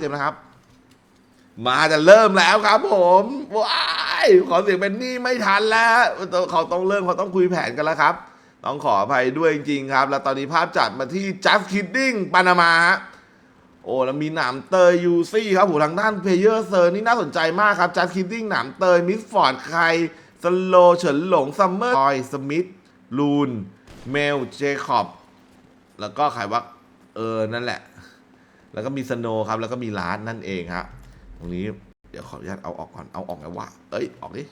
เต็มนะครับ มาจะเริ่มแล้วครับผมว้ายขอเสียงเป็นนี่ไม่ทันแล้ว เขาต้องเริ่มเขาต้องคุยแผนกันแล้วครับ ต้องขออภัยด้วยจริงๆครับ แล้วตอนนี้ภาพจัดมาที่ just kidding ปานามาฮะโอ้แล้วมีหนามเตยยูซี่ครับผมทางด้านเพเยอร์เซอร์นี่น่าสนใจมากครับ just kidding หนามเตยมิสฟอร์ดใครสโลเฉินหลงซัมเมอร์ออยสมิธลูนเมลเจคอบแล้วก็ใครวะเออนั่นแหละ แล้วก็มีสโนว์ครับแล้วก็มีร้านนั่นเองครับตรงนี้เดี๋ยวขออนุญาตเอาออกก่อนเอาออกแล้วว่าเอ้ยออกดิ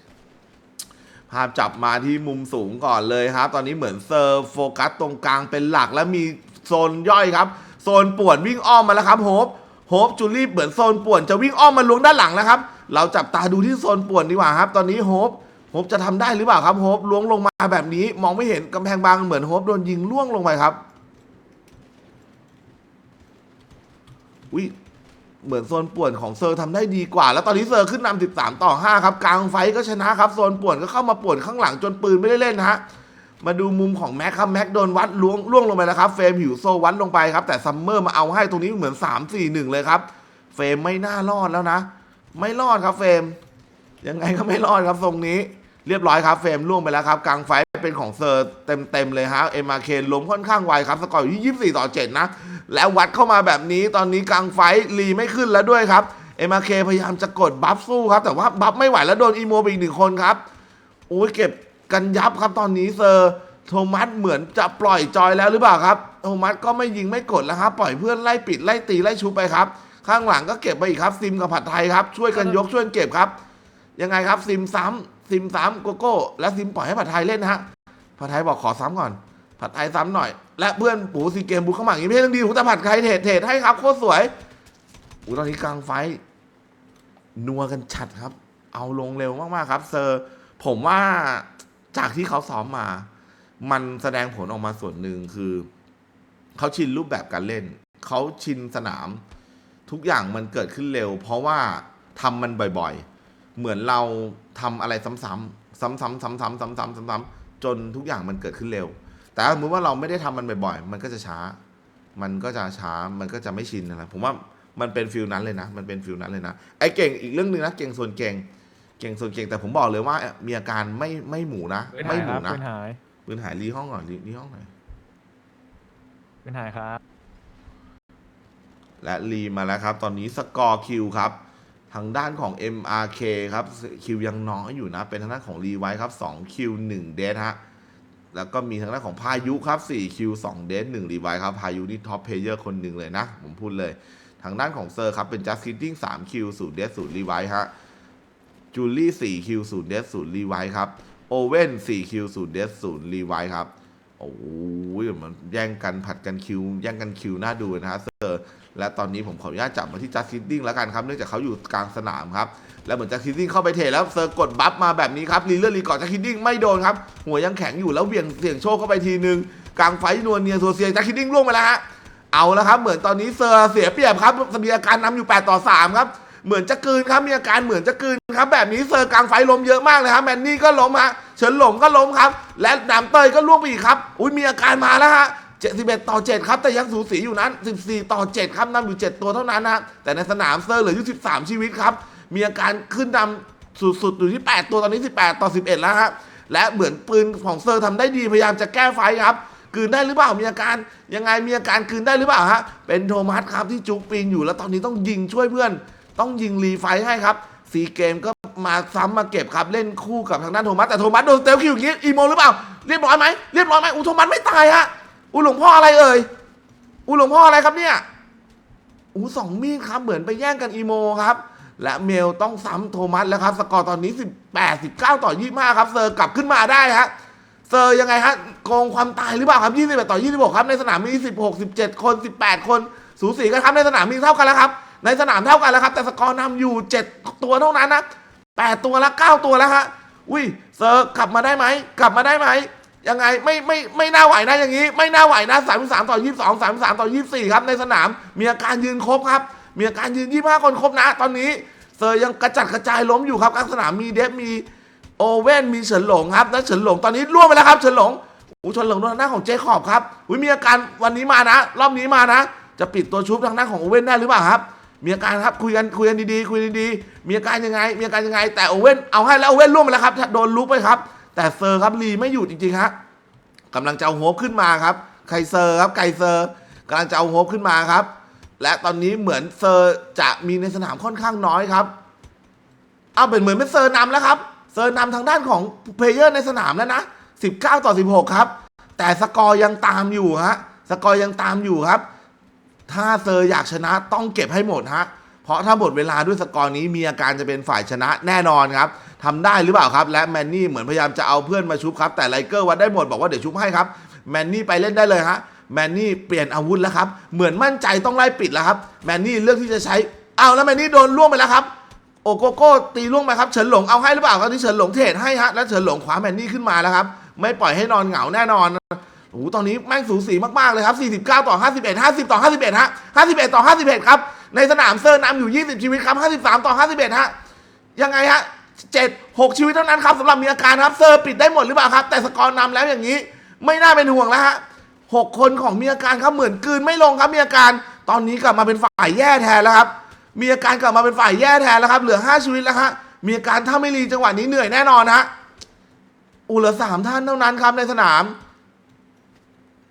ภาพจับมาที่มุมสูงก่อนเลยครับ ตอนนี้เหมือนเซอร์โฟกัสตรงกลางเป็นหลักแล้วมีโซนย่อยครับโซนป่วนวิ่งอ้อมมาแล้วครับโฮปโฮปจูลี่เหมือนโซนป่วนจะวิ่งอ้อมมาล้วงด้านหลังนะครับ เราจับตาดูที่โซนป่วนดีกว่าครับ ตอนนี้โฮปโฮปจะทำได้หรือเปล่าครับโฮปล้วงลงมาแบบนี้ มองไม่เห็นกำแพงบางเหมือนโฮปโดนยิงล่วงลงไปครับ อุ้ยเหมือนโซนป่วนของเซอร์ทำได้ดีกว่า แล้วตอนนี้เซอร์ขึ้นนำ13 ต่อ 5 ครับ กลางไฟก็ชนะครับ โซนป่วนก็เข้ามาป่วนข้างหลังจนปืนไม่ได้เล่นนะฮะ มาดูมุมของแม็กครับ แม็กโดนวัดล่วงล่วงลงไปแล้วครับ เฟรมหิวโซวัดลงไปครับ แต่ซัมเมอร์มาเอาให้ตรงนี้เหมือน 3 4 1 เลยครับ เฟรมไม่น่ารอดแล้วนะ ไม่รอดครับเฟรม ยังไงก็ไม่รอดครับทรงนี้ เรียบร้อยครับเฟรมล่วงไปแล้วครับ กลางไฟเป็นของเซอร์เต็มๆเลยฮะเอ็มอาร์เคนล้มค่อนข้างไวครับ สกอร์อยู่ที่24ต่อ7นะ แล้ววัดเข้ามาแบบนี้ตอนนี้กลางไฟรีไม่ขึ้นแล้วด้วยครับเอ็มอาเคพยายามจะกดบัฟสู้ครับ แต่ว่าบัฟไม่ไหวแล้วโดนอีโมไปอีกหนึ่งคนครับโอ้ยเก็บกันยับครับตอนนี้เซอร์โทมัสเหมือนจะปล่อยจอยแล้วหรือเปล่าครับโทมัสก็ไม่ยิงไม่กดแล้วครับ ปล่อยเพื่อนไล่ปิดไล่ตีไล่ชุบไปครับ ข้างหลังก็เก็บไปอีกครับ ซิมกับผัดไทยครับ ช่วยกันยกช่วยกันเก็บครับ ยังไงครับซิมซ้ำซิมซ้ำโกโก้ และซิมปล่อยให้ผัดไทยเล่นนะฮะผัดไทยบอกขอซ้ำก่อน ผัดไทยซ้ำหน่อย และเพื่อนปูซีเกมบุกเข้ามาอย่างนี้ไม่ใช่เรื่องดีหูแต่ผัดไทยเทรดเทรดให้ครับโคตรสวยอูตอนนี้กลางไฟนัวกันชัดครับ เอาลงเร็วมากๆครับ เซอร์ ผมว่าจากที่เขาซ้อมมา มันแสดงผลออกมาส่วนหนึ่งคือ เขาชินรูปแบบการเล่น เขาชินสนาม ทุกอย่างมันเกิดขึ้นเร็ว เพราะว่าทำมันบ่อยๆ เหมือนเราทำอะไรซ้ำๆซ้ำๆซ้ำๆซ้ำๆ ซ้ำๆ ซ้ำๆ จนทุกอย่างมันเกิดขึ้นเร็ว แต่ถ้าสมมติว่าเราไม่ได้ทำมันบ่อยๆ มันก็จะช้า มันก็จะช้า มันก็จะไม่ชินนะผมว่ามันเป็นฟิลนั้นเลยนะ มันเป็นฟิลนั้นเลยนะ ไอ้เก่งอีกเรื่องหนึ่งนะ เก่งส่วนเก่ง เก่งส่วนเก่ง แต่ผมบอกเลยว่า มีอาการไม่ไม่หมูนะปืนไม่หายหคมูรับนะปืนหายปืนหายรีห้องก่อนรีรีห้องหน่อยปืนหายครับ และรีมาแล้วครับ ตอนนี้สกอร์คิวครับ ทางด้านของ MRK ครับ คิวยังน้อยอยู่นะ เป็นทางด้านของรีไวครับ2คิว1เดทฮะ แล้วก็มีทางด้านของพายุครับ4คิว2เดท1รีไวครับ พายุนี่ท็อปเพลเยอร์คนหนึ่งเลยนะ ผมพูดเลย ทางด้านของเซอร์ครับเป็น Just Kidding 3คิว0เดท0รีไวฮะจูลี่4คิว0เดท0รีไวครับโอเว่น4คิว0เดท0รีไวครับ โอ้ยมันแย่งกันผัดกันคิว แย่งกันคิวน่าดูนะฮะเซอร์ และตอนนี้ผมขออนุญาตจับมาที่จัสคิดดิ้งแล้วกันครับ เนื่องจากเขาอยู่กลางสนามครับ แล้วเหมือนจัสคิดดิ้งเข้าไปเทแล้วเซอร์กดบัฟมาแบบนี้ครับรีเลอร์รีกอนจัสคิดดิ้งไม่โดนครับ หัวยังแข็งอยู่แล้วเหวี่ยงเสี่ยงโชคเข้าไปทีนึง กลางไฟนวลเนียโซเซียจัสคิดดิ้งล่วงไปแล้วฮะ เอาแล้วครับ เหมือนตอนนี้เซอร์เสียเปรียบครับมีอาการนำอยู่8ต่อ3ครับ เหมือนจะกืนครับ มีอาการเหมือนจะกืนครับ แบบนี้เซอร์กลางไฟล้มเยอะมากเลยครับแมนนี่ก็ล้มฮะ เฉินหลงก็ล้มครับ และนำเตยก็ล่วงไปอีกครับอุ้ยมีอาการมาแล้วฮะ71 ต่อ 7 ครับ แต่ยังสูสีอยู่นั้น 14 ต่อ 7 ครับนำอยู่ 7 ตัวเท่านั้นนะแต่ในสนามเซอร์เหลืออยู่ 13 ชีวิตครับ มีอาการขึ้นนำสุดๆอยู่ที่ 8 ตัวตอนนี้ 18 ต่อ 11 แล้วครับและเหมือนปืนของเซอร์ทำได้ดีพยายามจะแก้ไฟครับกืนได้หรือเปล่ามีอาการยังไงมีอาการกืนได้หรือเปล่าฮะเป็นโทมัสครับที่จุกปีนอยู่แล้วตอนนี้ต้องยิงช่วยเพื่อน ต้องยิงรีไฟให้ครับซีเกมก็ มาซ้ำมาเก็บครับเล่นคู่กับทางด้านโทมัสแต่โทมัสโดนเตลคิวอย่างนี้อีโมหรือเปล่าเรียบร้อยไหมเรียบร้อยไหมอูโทมัสไม่ตายฮะอูหลวงพ่ออะไรเอ่ยอูหลวงพ่ออะไรครับเนี่ยอูสองมีดครับเหมือนไปแย่งกันอีโมครับ และเมลต้องซ้ำโทมัสแล้วครับ สกอร์ตอนนี้ 18 19 ต่อ 25 ครับเซอร์กลับขึ้นมาได้ฮะเซอร์ยังไงฮะโกงความตายหรือเปล่าครับ21ต่อ 26 ครับในสนามมี 16 17 คน 18 คนสูสีกันครับในสนามมีเท่ากันแล้วครับในสนามเท่ากันแล้วครับ แต่สกอร์นำอยู่ 7 ตัวเท่านั้นนะ 8ตัวละ9ตัวแล้วฮะอุ้ยเซอร์กลับมาได้ไหมกลับมาได้ไหมยังไงไม่ไม่ไม่น่าไหวนะอย่างนี้ ไม่น่าไหวนะ33ต่อ22 33ต่อ24ครับในสนาม มีอาการยืนครบครับ มีอาการยืน25คนครบนะ ตอนนี้เซอร์ยังกระจัดกระจายล้มอยู่ครับกลางสนามมีเดฟมีโอเว่นมีเฉินหลงครับแล้วเฉินหลงตอนนี้ล่วงไปแล้วครับเฉินหลงอู้เฉินหลงโดนทางหน้าของเจคอบครับอุ้ยมีอาการวันนี้มานะ รอบนี้มานะ จะปิดตัวชุบทางหน้าของโอเว่นได้หรือเปล่าครับ มมีอาการครับคุยกันคุยกันดีๆ คุยดีๆมีอาการยังไง มีอาการยังไง แต่โอเว่นเอาให้แล้วโอเว่นล่วงไปแล้วครับโดนลุกไปครับ แต่เซอร์ครับลีไม่อยู่จริงๆฮะกำลังจะเอาโฮปขึ้นมาครับไคเซอร์ครับไคเซอร์กำลังจะเอาโฮปขึ้นมาครับ และตอนนี้เหมือนเซอร์จะมีในสนามค่อนข้างน้อยครับเอาเป็นเหมือนเป็นเซอร์นำแล้วครับเซอร์นำทางด้านของเพลเยอร์ในสนามแล้วนะ 19 ต่อ 16 ครับ แต่สกอร์ยังตามอยู่ฮะสกอร์ยังตามอยู่ครับ ถ้าเซอร์อยากชนะต้องเก็บให้หมดฮะเพราะถ้าหมดเวลาด้วยสกอร์นี้มีอาการจะเป็นฝ่ายชนะแน่นอนครับทำได้หรือเปล่าครับ และแมนนี่เหมือนพยายามจะเอาเพื่อนมาชุบครับ แต่ไลเกอร์วัดได้หมดบอกว่าเดี๋ยวชุบให้ครับแมนนี่ไปเล่นได้เลยฮะแมนนี่เปลี่ยนอาวุธแล้วครับเหมือนมั่นใจต้องไล่ปิดแล้วครับแมนนี่เลือกที่จะใช้เอาแล้วแมนนี่โดนล่วงไปแล้วครับโอโกโก้ตีล่วงไปครับเฉินหลงเอาให้หรือเปล่าครับที่เฉินหลงเทรดให้ฮะแล้วเฉินหลงขวาแมนนี่ขึ้นมาแล้วครับไม่ปล่อยให้นอนเหงาแน่นอน โอ้โหตอนนี้แม่งสูสีมาก ๆ เลยครับ 49 ต่อ 51 50 ต่อ 51 ฮะ 51 ต่อ 51 ครับ ในสนามเซอร์นำอยู่ 20 ชีวิตครับ 53 ต่อ 51 ฮะ ยังไงฮะ 7 6 ชีวิตเท่านั้นครับสำหรับมีอาการครับ เซอร์ปิดได้หมดหรือเปล่าครับ แต่สกอร์นำแล้วอย่างนี้ ไม่น่าเป็นห่วงแล้วฮะ 6 คนของมีอาการครับเหมือนกืนไม่ลงครับมีอาการ ตอนนี้กลับมาเป็นฝ่ายแย่แทนแล้วครับ มีอาการกลับมาเป็นฝ่ายแย่แทนแล้วครับ เหลือ 5 ชีวิตแล้วฮะ มีอาการถ้าไม่รีจังหวะนี้เหนื่อยแน่นอนฮะอูเหลือสามท่านเท่านั้นครับในสนาม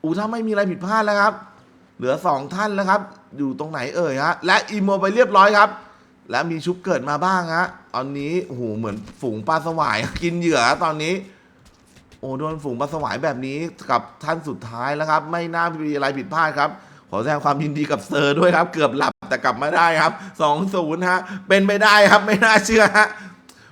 อูถ้าไม่มีอะไรผิดพลาดแล้วครับ เหลือสองท่านแล้วครับ อยู่ตรงไหนเอ่ยฮะ และอีโมไปเรียบร้อยครับ และมีชุบเกิดมาบ้างฮะตอนนี้โอ้โหเหมือนฝูงปลาสวายกินเหยื่อตอนนี้ โอ้โดนฝูงปลาสวายแบบนี้กับท่านสุดท้ายแล้วครับ ไม่น่ามีอะไรผิดพลาดครับ ขอแสดงความยินดีกับเซอร์ด้วยครับ เกือบหลับแต่กลับมาได้ครับสองศูนย์ฮะ เป็นไปได้ครับ ไม่น่าเชื่อฮะ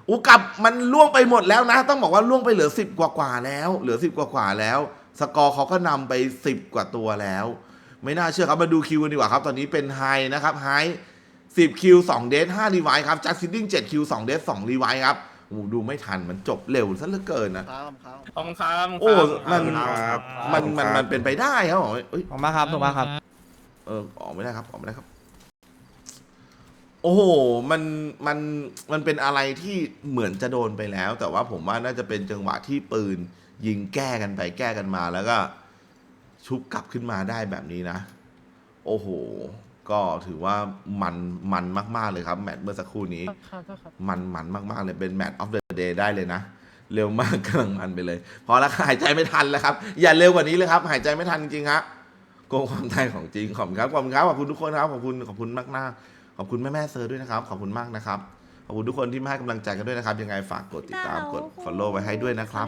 อูกับมันล่วงไปหมดแล้วนะ ต้องบอกว่าล่วงไปเหลือสิบกว่ากว่าแล้ว เหลือสิบกว่ากว่าแล้ว สกอร์เขาก็นำไปสิบกว่าตัวแล้ว ไม่น่าเชื่อครับ มาดูคิวกันดีกว่าครับ ตอนนี้เป็นไฮนะครับไฮสิบคิวสองเดทห้ารีไวท์ครับจัดซิดดิ้งเจ็ดคิวสองเดทสองรีไวท์ครับโอ้โหดูไม่ทันมันจบเร็วซะเหลือเกินนะ ครับครับขอบคุณครับโอ้ มัน ครับ มันมันมันเป็นไปได้ครับผมเอ้ยขอบคุณมากครับขอบคุณมากครับ เออออกไม่ได้ครับออกไม่ได้ครับ โอ้โหมันมันมันเป็นอะไรที่เหมือนจะโดนไปแล้ว แต่ว่าผมว่าน่าจะเป็นจังหวะที่ปืน ยิงแก้กันไปแก้กันมาแล้วก็ชุบกลับขึ้นมาได้แบบนี้นะ โอ้โห ก็ถือว่ามันมันมาก ๆ เลยครับ แมตช์เมื่อสักครู่นี้ มันมันมาก ๆ เลยเป็นแมตช์ออฟเดอะเดย์ได้เลยนะ เร็วมากกำลังมันไปเลย พอแล้วหายใจไม่ทันแล้วครับ อย่าเร็วกว่านี้เลยครับ หายใจไม่ทันจริงๆครับโกงความไทยของจริงขอบคุณครับขอบคุณครับขอบคุณทุกคนครับขอบคุณขอบคุณมากมากๆขอบคุณแม่แม่ๆเซอร์ด้วยนะครับ ขอบคุณมากนะครับขอบคุณทุกคนที่มาให้กำลังใจกันด้วยนะครับ ยังไงฝากกดติดตามกด follow ไว้ให้ด้วยนะครับ